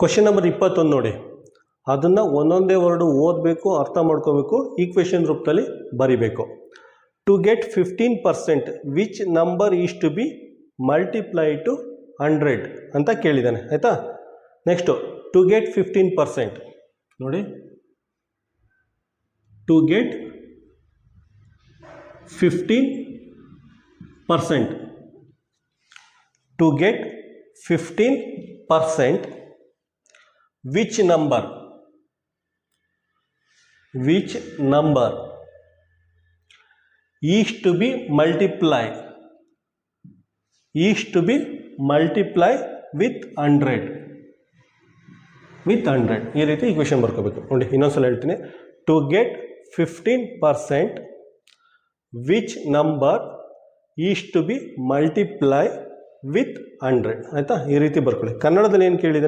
Question number ಇಪ್ಪತ್ತೊಂದು ನೋಡಿ. ಅದನ್ನು ಒಂದೊಂದೇ ವರ್ಡು ಓದಬೇಕು, ಅರ್ಥ ಮಾಡ್ಕೋಬೇಕು ಈಕ್ವೇಷನ್ ರೂಪದಲ್ಲಿ ಬರಿಬೇಕು. To get fifteen percent which number is to be multiply to hundred ಅಂತ ಕೇಳಿದ್ದಾನೆ, ಆಯಿತಾ? Next to get fifteen percent ನೋಡಿ. To get fifteen percent to get fifteen percent which number? Which number? Is to be multiply is to be multiply with 100 with hundred ಈ ರೀತಿ equation ಬರ್ಕೋಬೇಕು. ನೋಡಿ, ಇನ್ನೊಂದ್ಸಲ ಹೇಳ್ತೀನಿ. To get fifteen percent which number is to be multiply with hundred ಆಯಿತಾ? ಈ ರೀತಿ ಬರ್ಕೊಳ್ಳಿ. ಕನ್ನಡದಲ್ಲಿ ಏನು ಕೇಳಿದೆ?